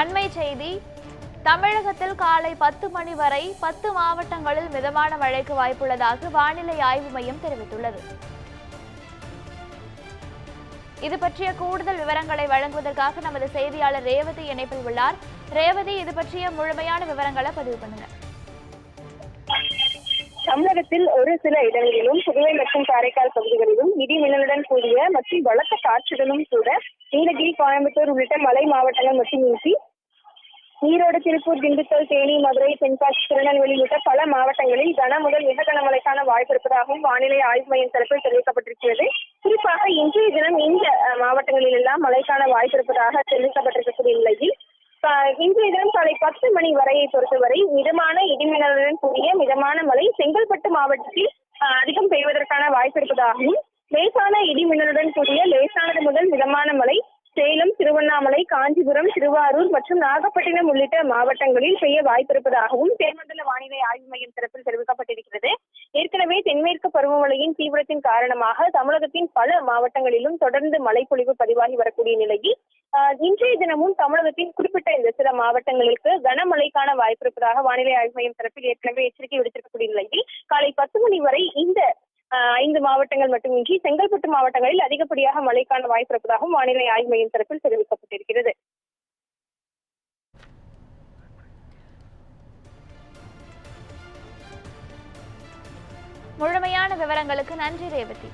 அண்மை செய்தி. தமிழகத்தில் காலை பத்து மணி வரை பத்து மாவட்டங்களில் மிதமான மழைக்கு வாய்ப்புள்ளதாக வானிலை ஆய்வு மையம் தெரிவித்துள்ளது. இது பற்றிய கூடுதல் விவரங்களை வழங்குவதற்காக நமது செய்தியாளர் ரேவதி இணைப்பில் உள்ளார். ரேவதி இது பற்றிய முழுமையான விவரங்களை பதிவு பண்ணுங்க. தமிழகத்தில் ஒரு சில இடங்களிலும் புதுவை மற்றும் காரைக்கால் பகுதிகளிலும் இடி மின்னலுடன் கூடிய மற்றும் பலத்த காற்றுடனும் கூட நீலகிரி கோயம்புத்தூர் உள்ளிட்ட மலை மாவட்டங்கள் மட்டுமின்றி ஈரோடு திருப்பூர் திண்டுக்கல் தேனி மதுரை தென்காசி திருநெல்வேலி உள்ளிட்ட பல மாவட்டங்களில் கன முதல் மிக கனமழைக்கான வாய்ப்பு இருப்பதாகவும் வானிலை ஆய்வு மையம் தரப்பில் தெரிவிக்கப்பட்டிருக்கிறது. குறிப்பாக இன்றைய தினம் இந்த மாவட்டங்களில் எல்லாம் மழைக்கான வாய்ப்பு இருப்பதாக தெரிவிக்கப்பட்டிருக்கக்கூடிய நிலையில் இன்றைய தினம் காலை பத்து மணி வரையை பொறுத்தவரை மிதமான இடிமின்னலுடன் கூடிய மிதமான மழை செங்கல்பட்டு மாவட்டத்தில் அதிகம் பெய்வதற்கான வாய்ப்பு இருப்பதாகவும் லேசான இடிமின்னலுடன் கூடிய லேசானது முதல் மிதமான மழை சேலம் திருவண்ணாமலை காஞ்சிபுரம் திருவாரூர் மற்றும் நாகப்பட்டினம் உள்ளிட்ட மாவட்டங்களில் பெய்ய வாய்ப்பிருப்பதாகவும் தென்மண்டல வானிலை ஆய்வு மையம் தரப்பில் தெரிவிக்கப்பட்டிருக்கிறது. ஏற்கனவே தென்மேற்கு பருவமழையின் தீவிரத்தின் காரணமாக தமிழகத்தின் பல மாவட்டங்களிலும் தொடர்ந்து மழைப்பொழிவு பதிவாகி வரக்கூடிய நிலையில் இன்றைய தினமும் தமிழகத்தின் குறிப்பிட்ட இந்த சில மாவட்டங்களுக்கு கனமழைக்கான வாய்ப்பிருப்பதாக வானிலை ஆய்வு மையம் தரப்பில் ஏற்கனவே எச்சரிக்கை விடுத்திருக்கக்கூடிய நிலையில் காலை பத்து மணி வரை இந்த ஐந்து மாவட்டங்கள் மட்டுமின்றி செங்கல்பட்டு மாவட்டங்களில் அதிகப்படியாக மழைக்கான வாய்ப்பு இருப்பதாகவும் வானிலை ஆய்வு மையம் தரப்பில் தெரிவிக்கப்பட்டிருக்கிறது. முழுமையான விவரங்களுக்கு நன்றி ரேவதி.